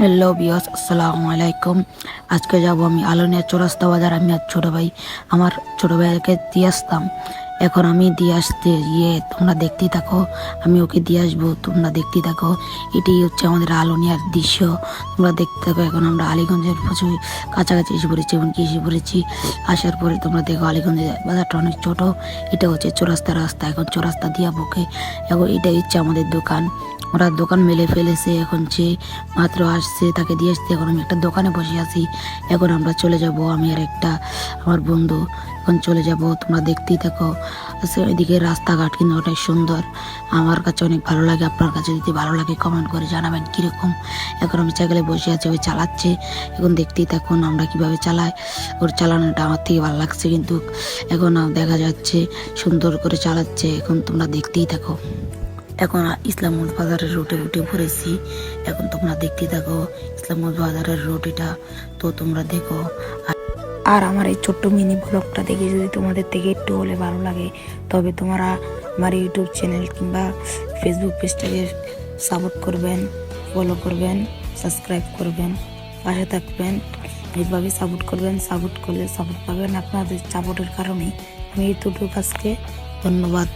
Hello বিয়স আসসালামু আলাইকুম আজকে যাব আমি আলোনিয়া চৌরাস্তা বাজার। আমি আর ছোটো ভাই, আমার ছোটো ভাইকে দিয়ে আসতাম। এখন আমি দিয়ে আসতে গিয়ে তোমরা দেখতেই থাকো, আমি ওকে দিয়ে আসব, তোমরা দেখতেই থাকো। এটাই হচ্ছে আমাদের আলোনিয়ার দৃশ্য। তোমরা দেখতে থাকো এখন আমরা আলীগঞ্জের প্রচুর কাছাকাছি এসে পড়েছি, এমনকি এসে পড়েছি, আসার পরে তোমরা দেখো আলিগঞ্জের বাজারটা অনেক ছোট। এটা হচ্ছে চৌরাস্তা রাস্তা, এখন চৌরাস্তা দিয়া বুকে এখন এটাই হচ্ছে আমাদের দোকান। ওরা দোকান মেলে ফেলেছে, এখন যে মাত্র আসছে তাকে দিয়ে আসছে এখন আমি একটা দোকানে বসে আছি। এখন আমরা চলে যাব, আমি আর একটা আমার বন্ধু। এখন চলে যাব তোমরা দেখতেই থাকো। আচ্ছা, এদিকে রাস্তাঘাট কিন্তু অনেক সুন্দর। আমার কাছে অনেক ভালো লাগে আপনার কাছে যদি ভালো লাগে কমেন্ট করে জানাবেন কীরকম। এখন আমি সাইকেলে বসে আছি ওই চালাচ্ছে। এখন দেখতেই থাকুন আমরা কীভাবে চালাই। ওর চালানোটা আমার থেকে ভালো লাগছে কিন্তু এখন দেখা যাচ্ছে সুন্দর করে চালাচ্ছে এখন তোমরা দেখতেই থাকো। এখন ইসলামগঞ্জ বাজারের রুটে উঠে পড়েছি। এখন তোমরা দেখতে থাকো ইসলামগঞ্জ বাজারের রুট এটা। তো তোমরা দেখো। আর- আমার এই ছোট্ট মিনি ব্লগটা দেখে যদি তোমাদের থেকে একটু হলে ভালো লাগে, তবে তোমরা আমার ইউটিউব চ্যানেল কিংবা ফেসবুক পেজটাকে সাপোর্ট করবেন ফলো করবেন সাবস্ক্রাইব করবেন, পাশে থাকবেন, এইভাবে সাপোর্ট করবেন সাপোর্ট করলে সাপোর্ট পাবেন আপনাদের সাপোর্টের কারণেই আমি এইটুকু আজকে, ধন্যবাদ।